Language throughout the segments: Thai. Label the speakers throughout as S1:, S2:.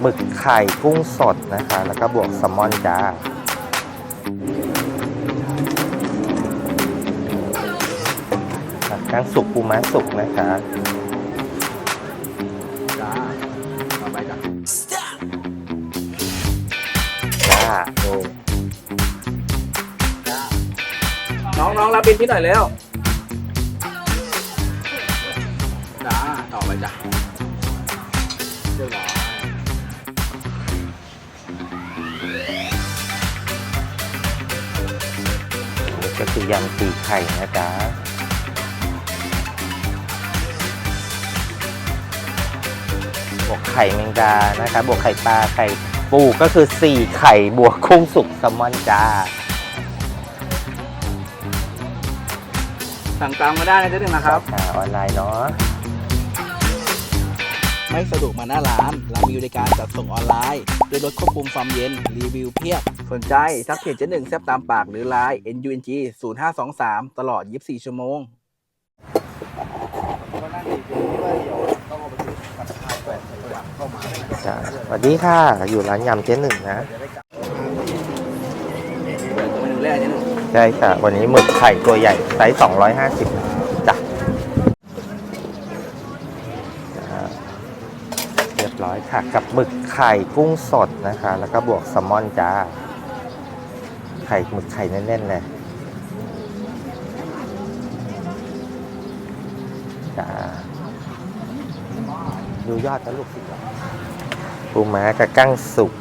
S1: หมึกไข่กุ้งสดนะคะ แล้วก็บวกแซลมอนจ้ากั้งสุกปูม้าสุกนะคะ
S2: จ้าต่อไปจ้ะ
S1: จ้าเออ
S2: น้องน้องรับบินพี่หน่อยเร็วจ้าต่อไปจ้ะ
S1: ก็คือยำตีไข่นะจ๊ะบวกไข่แมงดานะคะบวกไข่ปลาไข่ปูก็คือ 4 ไข่บวกกุ้งสุกแซลมอนจ้า
S2: สั่งตามมาได้นะเจ๊หนึ่งนะครับ
S1: อ่าออนไลน์เนาะ
S2: ไม่สะดวกมาหน้าร้าน เรามีบริการจัดส่งออนไลน์ ด้วยรถควบคุมความเย็น รีวิวเพียบ สนใจ ทักเพจเจ๊หนึ่งแซบตามปากหรือไลน์ NUNG 0523 ตลอด 24 ชั่วโมง
S1: จ้าสวัสดีค่ะ อยู่ร้านยำเจ๊หนึ่งนะ
S2: เปิดตัวเมนูแรกเจ๊หนึ่ง
S1: ใช่ค่ะ วันนี้หมึกไข่ตัวใหญ่ไซส์250 อยค่ะ กับหมึกไข่กุ้งสดนะคะ แล้วก็บวกแซลมอนจ้า ไข่หมึกไข่แน่นๆเลยจ้าดูยอดนะลูกสิปูม้ากับกั้งสุก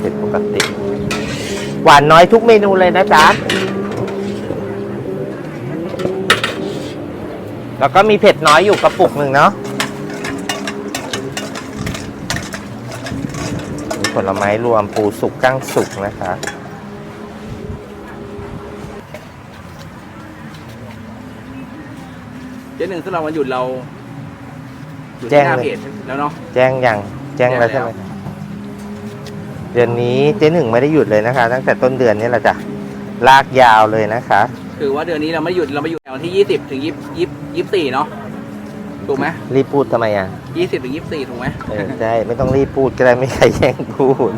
S1: เป็นปกติ ห วานน้อยทุกเมนูเลยนะจ๊ะ แล้วก็มีเผ็ดน้อยอยู่กระปุกหนึ่งเนาะมีผลไม้รวมปูสุกกั้งสุกนะคะ
S2: เจ๊หนึ่งสำหรับวันหยุดเราอยู่
S1: แจ้
S2: ที่
S1: ง
S2: หน้า
S1: เลย
S2: เพจแล้วเนาะ
S1: แจ้งยัง แจ้งแล้ว
S2: แจ้
S1: ใช่
S2: ง
S1: ไห
S2: แล้
S1: ม
S2: ว
S1: เดือนนี้เจ๊หนึ่งไม่ได้หยุดเลยนะคะ ตั้งแต่ต้นเดือนนี้แหละจ้ะลากยาวเลยนะคะ
S2: คือว่าเดือนนี้เราไม่หยุดเราไม่หยุดวันที่20ถึง20 24เนาะถูกไหม
S1: รีบพูดทำไมอะ
S2: 20ถึง24ถูกไหม
S1: เออใช่ไม่ต้องรีบพูดก็ได้ไม่ใครแย่งพูด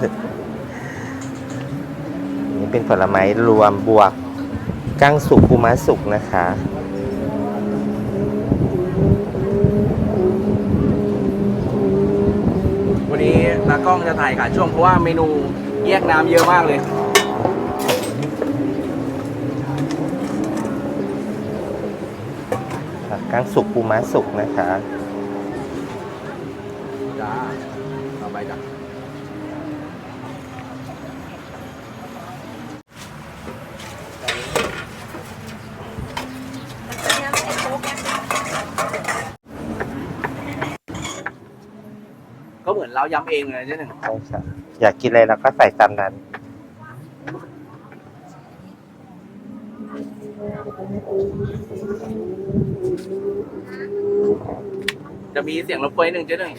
S1: นี่เป็นผลไม้รวมบวกกั้งสุกปูม้าสุกนะคะ
S2: จะถ่ายขาช่วงเพราะว่าเมนูแยกน้ำเยอะมากเลย
S1: กลางสุกปูม้าสุกนะคะ
S2: จ้า ต่อไปจ้ะ ก็เหมือนเราย้ำเองเลยเจ๊หนึ่ง
S1: ใช่ค่ะอยากกินอะไรเราก็ใส่ตามนั้น
S2: จะมีเสียงรบกวนนิดนึงเจ๊หนึ่ง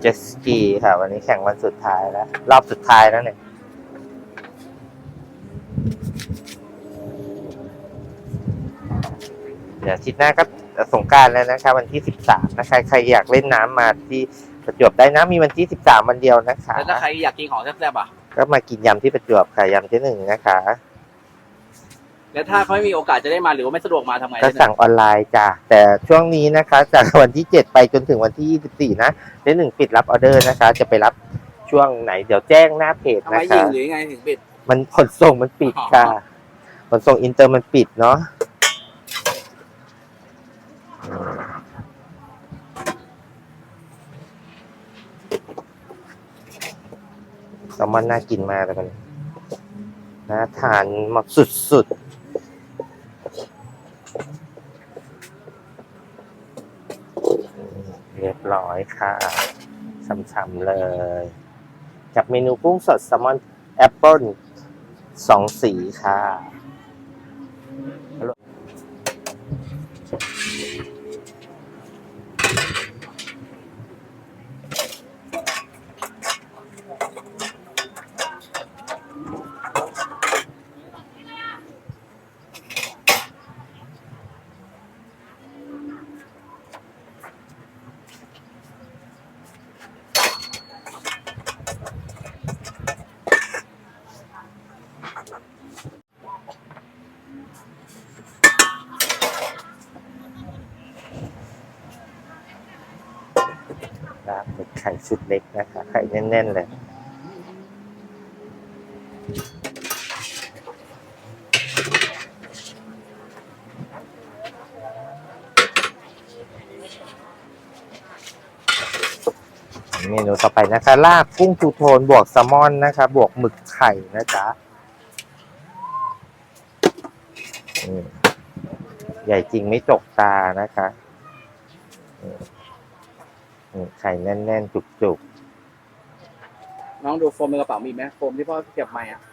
S1: เจตสกีค่ะ วันนี้แข่งวันสุดท้ายแล้ว รอบสุดท้ายแล้วเนี่ย เดี๋ยวอาทิตย์หน้าก็สงกรารแล้วนะคะ วันที่สิบสามนะคะใครอยากเล่นน้ำมาที่ ประจวบได้นะมีวันที่สิบสามวันเดียวนะคะ
S2: แล้วถ้าใครอยากกินของแซ่บๆอะ
S1: ก็มากินยำที่ประจวบค่ะยำที่หนึ่งนะคะ
S2: แล้วถ้าเขาไม่มีโอกาสจะได้มาหรือว่าไม่สะดวกมาทำไง
S1: ก็
S2: เจ๊หนึ่
S1: สั่งออนไลน์จ้ะแต่ช่วงนี้นะคะ จากวันที่เจ็ดไปจนถึงวันที่ยี่สิบสี่นะเจ๊หนึ่งปิดรับออเดอร์นะคะ จะไปรับช่วงไหนเดี๋ยวแจ้งหน้าเพจ
S2: ทำ
S1: นะ
S2: ไมยิ
S1: คะ
S2: งหรือยังไงถึงปิด
S1: มันขนส่งมันปิดค่ะขนส่งอินเตอร์มันปิดเนาะ แซลมอนน่ากินมากเลยมันน่าทานมากสุดๆ เรียบร้อยค่ะฉ่ำๆเลย กับเมนูกุ้งสดแซลมอนแอปเปิลสองสีค่ะ ข่ชุดเล็กนะคะ ไข่แน่น ๆ เลยเมนูต่อไปนะคะ ลาบกุ้งทูโทนบวกแซลมอนนะคะ บวกหมึกไข่นะจ๊ะใหญ่จริงไม่จกตานะคะ อืมอืมไข่แน่นๆ จุก
S2: น้องดูโฟมในกระเป๋ามีไหมโฟมที่พ่อเก็บมาอะ
S1: ๆ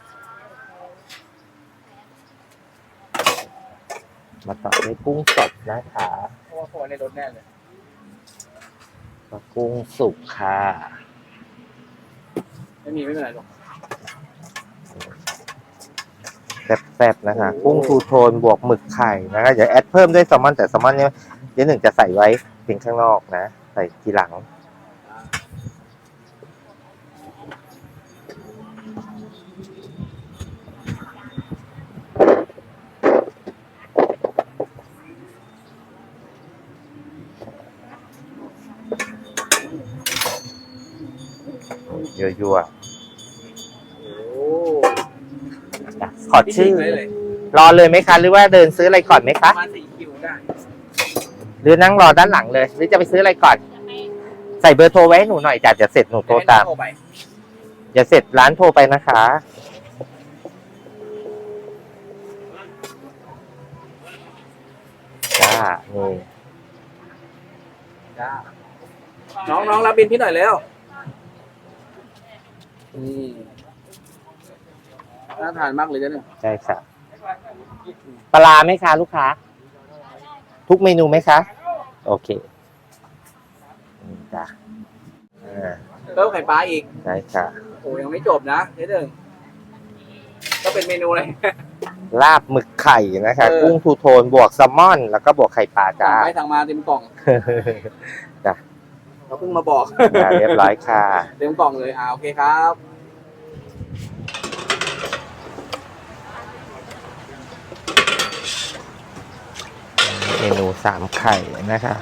S1: มาต่อด้วยกุ้งสดนะคะ
S2: เพราะว่าโฟมในรถแน่เลย
S1: ก็กุ้งสุกค่ะ
S2: ไม่มีไม่เป็นไรหรอก
S1: แซ่บๆนะคะ กุ้งทูโทนบวกหมึกไข่นะคะ เดี๋ยวแอดเพิ่มด้วยแซลมอนแต่แซลมอนเนี่ยเดี๋ยวหนึ่งจะใส่ไว้เพียงข้างนอกนะ ใส่ทีหลังยั่ว
S2: โอ้
S1: ๆอะขอชื่อ
S2: เลยเลย
S1: รอเลยไหมคะ หรือว่าเดินซื้ออะไรก่อนไหม
S2: ป
S1: คะ
S2: ระมาณสี่คิวได้
S1: หรือนั่งรอด้านหลังเลย หรือจะไปซื้ออะไรก่อน ใส่เบอร์โทรไว้ให้หนูหน่อยจ้ะเดี๋ยวเสร็จหนูโทรตาม
S2: โทรไป
S1: เดี๋ยวเสร็จร้านโทรไปนะคะ จ้านี่
S2: จ้าน้องน้องรับบินพี่หน่อยเร็วนี่น่าทานมากเลยจ้ะเนี่ย
S1: ใช่ค่ะปลาร้าไหมคะลูกค้า ทุกเมนูไหมคะ โอเคนี่จ้ะอ่า
S2: เพิ่มไข่ปลาอีก
S1: ใช่ค่ะ
S2: โอ้ยังไม่จบนะเจ๊หนึ่งก็เป็นเมนูเลย
S1: ลาบหมึกไข่นะคะ
S2: เออ
S1: กุ้งทูโทนบวกแซลมอน แล้วก็บวกไข่ปลาจ้า
S2: สั่งไป สั่งมาเต็มกล่อง
S1: จ้ะ
S2: เขาเพิ่งมาบอก
S1: จ้าเรียบร้อยค่ะ
S2: เต็มกล่องเลยอ่าโอเคครับ
S1: เมนูสามไข่นะคะ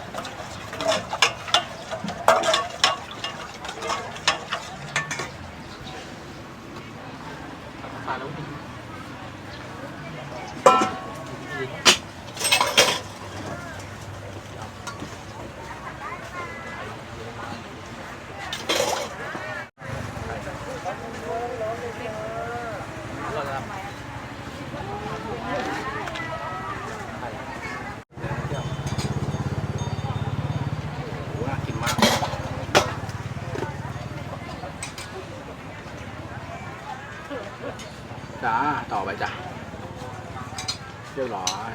S2: โอ้น่ากินมาก จ้า ต่อไปจ้ะเรียบร้อย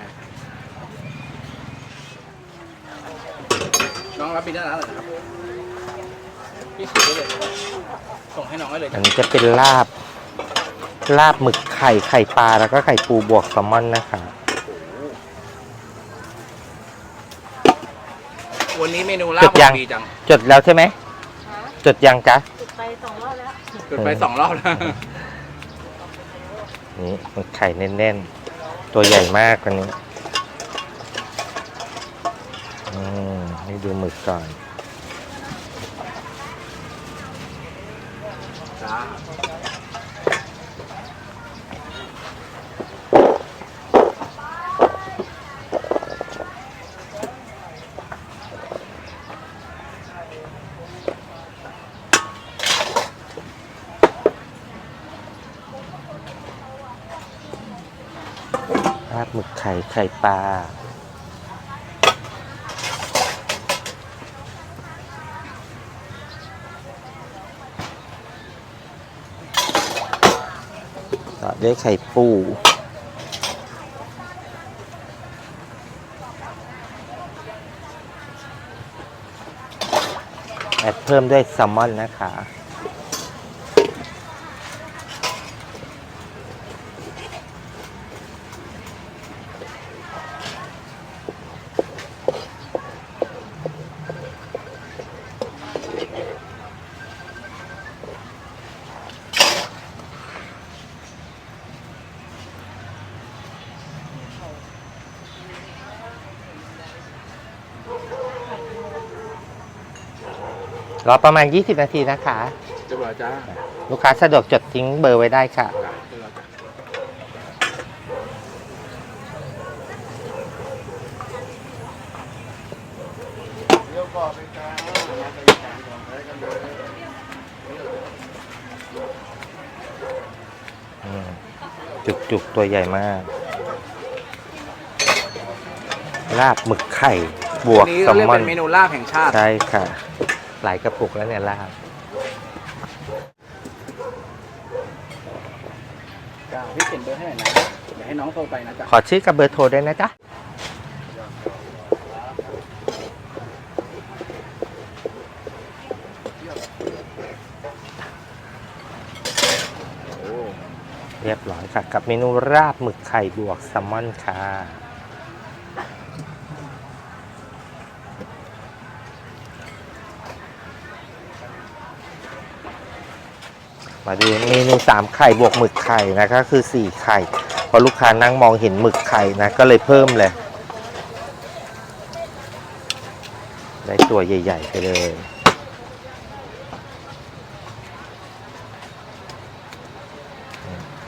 S2: น้องรับบินได้แล้วเหรอครับพี่ส่งได้เลยส่งให้น้องได้เลย
S1: อั
S2: จ้ะ
S1: นนี้จะเป็นลาบ ลาบหมึกไข่ไข่ปลาแล้วก็ไข่ปูบวกแซลมอนนะคะ
S2: วันนี้เมนูลา
S1: จ
S2: บ
S1: ดยัง
S2: ดีจัง
S1: จดแล้วใช่ไหม จดยังจ๊ะ
S3: จุดไปสองรอบแล้ว
S2: จุดไปสองรอบแล้ว
S1: นี่มันไข่แน่นๆ ตัวใหญ่มากวันนี้อืมนี่ดูหมึกก่อน
S2: จ้า
S1: ลาบหมึกไข่ไข่ปลาต่อด้วยไข่ปูแอดเพิ่มด้วยแซลมอนนะคะ รอประมาณ 20 นาทีนะคะ
S2: เรียบร้อยจ้า
S1: ลูกค้าสะดวกจดทิ้งเบอร์ไว้ได้ค่ะ
S2: เรียบร้อยจ้า
S1: อืมจุกๆตัวใหญ่มาก ลาบหมึกไข่ บว
S2: อั
S1: ก
S2: นนี้
S1: แซ
S2: เรา
S1: ล
S2: เรียก
S1: มอน
S2: เป็นเมนูลาบแห่งชาติ
S1: ใช่ค่ะ หลายกระปุกแล้วเนี่ยลาบ
S2: จ้าพี่เขียนเบอร์ให้หน่อยนะเดี๋ยวให้น้องโทรไปนะจ๊ะ
S1: ขอชื่อกับเบอร์โทรด้วยนะจ๊ะ
S2: โอ้
S1: เรียบร้อยค่ะ กับเมนูราบหมึกไข่บวกแซลมอนค่ะ มาดูเมนูสามไข่บวกหมึกไข่นะคะคือสี่ไข่พอลูกค้านั่งมองเห็นหมึกไข่นะก็เลยเพิ่มเลยได้ตัวใหญ่ ๆ ไปเลย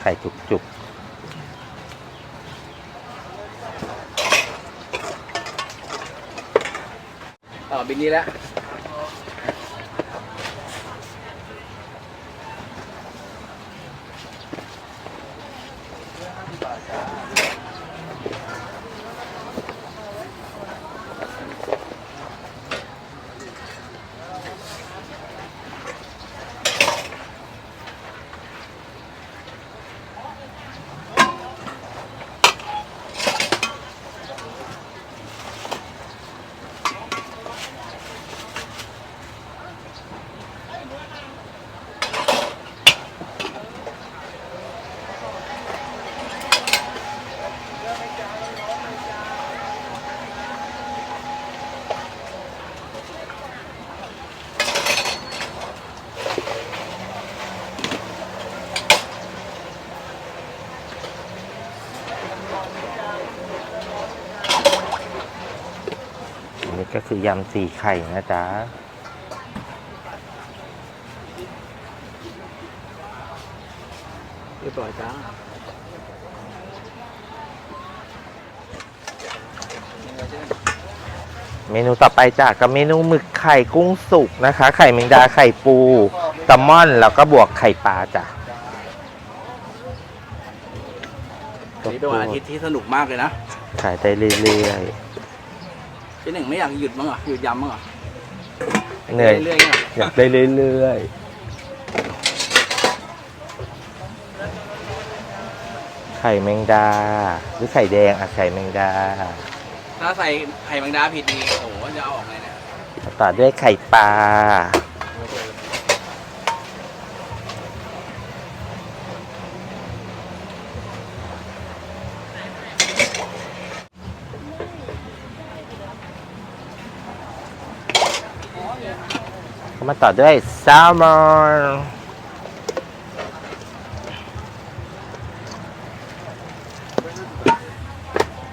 S1: ไข่จุก
S2: ต่อบินนี้แล้ว
S1: คือยำสี่ไข่นะจ๊ะ
S2: เรียบร้อยจ้า
S1: เมนูต่อไปจ้ะกับเมนูหมึกไข่กุ้งสุกนะคะ ไข่แมงดาไข่ปูแซลมอน แล้วก็บวกไข่ปลาจ้ะ
S2: วันนี้เป็นวันอาทิตย์ที่สนุกมากเลยนะ
S1: ขายได้เรื่อย
S2: พี่หนึ่งไม่อยากหยุดมั้างเหรอหยุดยำมั้างเหรอ
S1: ๆเหนื่อย
S2: เรื่อยๆเนี่ย
S1: อยากได้เรื่อยๆไข่แมงดา หรือไข่แดงอะไข่แมงดา
S2: ถ้าใส่ไข่แมงดาผิดดีโอ้โหจะเอาออกไงเนี่ย
S1: ต่อด้วยไข่ปลา มาต่อด้วยแซลมอน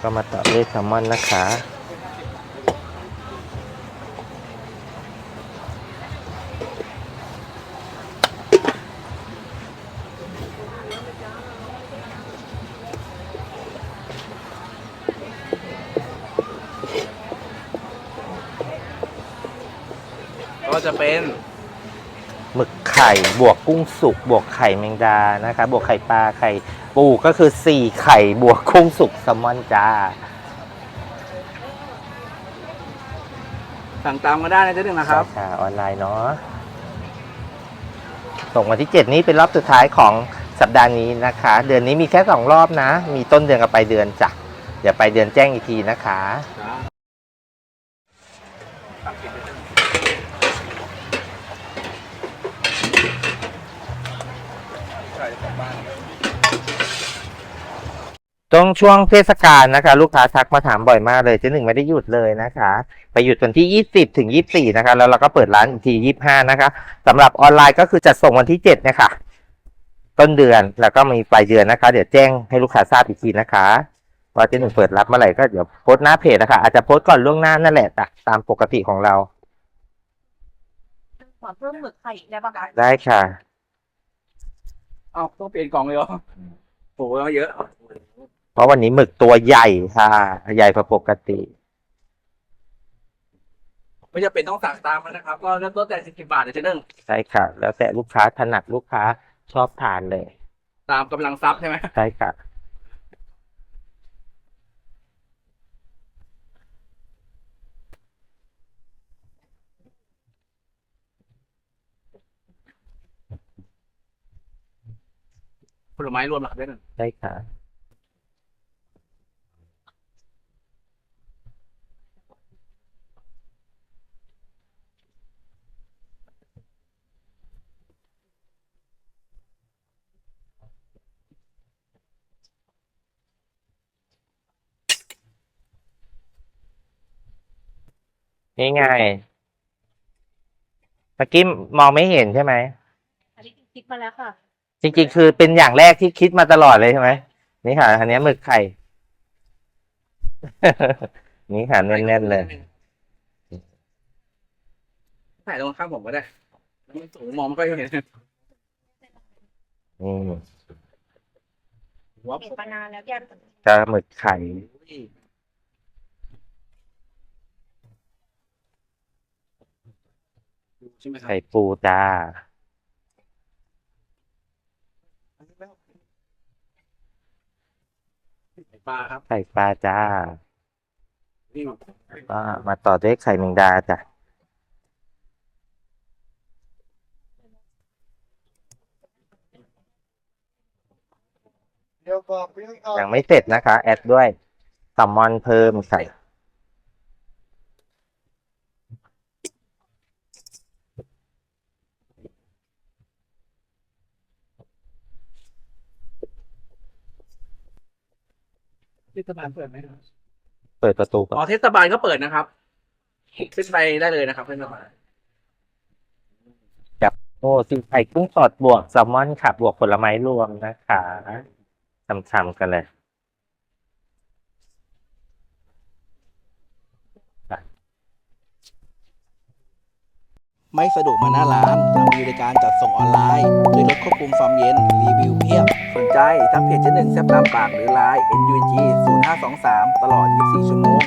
S1: ก็มาต่อด้วยแซลมอนนะคะ
S2: จะเป็น
S1: หมึกไข่บวกกุ้งสุกบวกไข่แมงดานะคะ บวกไข่ปลาไข่ปูก็คือ4ไข่บวกกุ้งสุกแซลมอนจ้า
S2: สั่งตามก็ได้นะเจ๊หนึ่งนะครับ
S1: ใช่ค่ะออนไลน์เนาะส่งวันที่ 7 นี้เป็นรอบสุดท้ายของสัปดาห์นี้นะคะ เดือนนี้มีแค่ 2 รอบนะ มีต้นเดือนกับปลายเดือนจ้ะเดี๋ยวปลายเดือนแจ้งอีกทีนะคะ ตรงช่วงเทศกาลนะคะ ลูกค้าทักมาถามบ่อยมากเลยเจ๊หนึ่งไม่ได้หยุดเลยนะคะ ไปหยุดวันที่ 20 ถึง 24 นะคะ แล้วเราก็เปิดร้านอีกที 25 นะคะสำหรับออนไลน์ก็คือจัดส่งวันที่7นะคะต้นเดือนแล้วก็มีปลายเดือนนะคะ เดี๋ยวแจ้งให้ลูกค้าทราบอีกทีนะคะว่าเจ๊หนึ่งเปิดรับเมื่อไหร่ก็เดี๋ยวโพสต์หน้าเพจนะคะอาจจะโพสต์ก่อนล่วงหน้านั่นแหละจ้ะตามปกติของเรา
S3: ขอเพิ่มหมึกไข่อีกได้ปะคะ
S1: ได้ค่ะ
S2: เอ้าต้องเปลี่ยนกล่องเลยเหรอโอ้โหเยอะ
S1: เพราะวันนี้หมึกตัวใหญ่ค่ะ ใหญ่กว่าปกติ
S2: ไม่จะเป็นต้องสั่งตามมันนะครับ ก็เริ่มต้นแต่สิบบาทเดี๋ยวจะนึ่ง
S1: ใช่ค่ะ แล้วแต่ลูกค้าถนัดลูกค้าชอบทานเลย
S2: ตามกำลังทรัพย์ใช่ไหม
S1: ใช่ค่ะ
S2: ผลไม้รวมหลักด้วยนะ
S1: ใช่ค่ะ นี่ไงเมื่อกี้มองไม่เห็นใช่ไหม
S3: อันนี้คิดมาแล้วค่ะ
S1: จริงๆ คือเป็นอย่างแรกที่คิดมาตลอดเลยใช่ไหมนี่ค่ะอันนี้หมึกไข่ นี่ค่ะแน่นๆเลย
S2: ถ่ายตรงข้างผมก็ได้มันสูงมองไม่ค่อยเห็น
S1: อืม
S2: หัว
S3: เห็นมานานแล้วยัน
S1: กระหมึกไข่
S2: ใช่ไหมครับ
S1: ไข่ปูจ้า
S2: ปลาครับ
S1: ไข่ปลาจ้า
S2: นี่
S1: ก็มาต่อด้วยไข่แมงดาจ้ะ
S4: เดี๋ยวบอกพี่เอา
S1: ยังไม่เสร็จนะคะ แอดด้วยแซลมอนเพิ่มใส่
S2: เทศบาลเปิดไหมครับ
S1: เปิดประตูก่อน
S2: อ๋อเทศบาลก็เปิดนะครับขึ้นไปได้เลยนะครับเทศบาล
S1: โอ้สิไข่กุ้งสดบวกแซลมอนค่ะบวกผลไม้รวมนะคะช้ำๆกันเลย
S2: ไม่สะดวกมาหน้าร้าน เรามีบริการจัดส่งออนไลน์ด้วยรถควบคุมความเย็น รีวิวเพียบ สนใจทักเพจเจ๊หนึ่งแซบตามปากหรือไลน์ NUG 0523 ตลอด 24 ชั่วโมง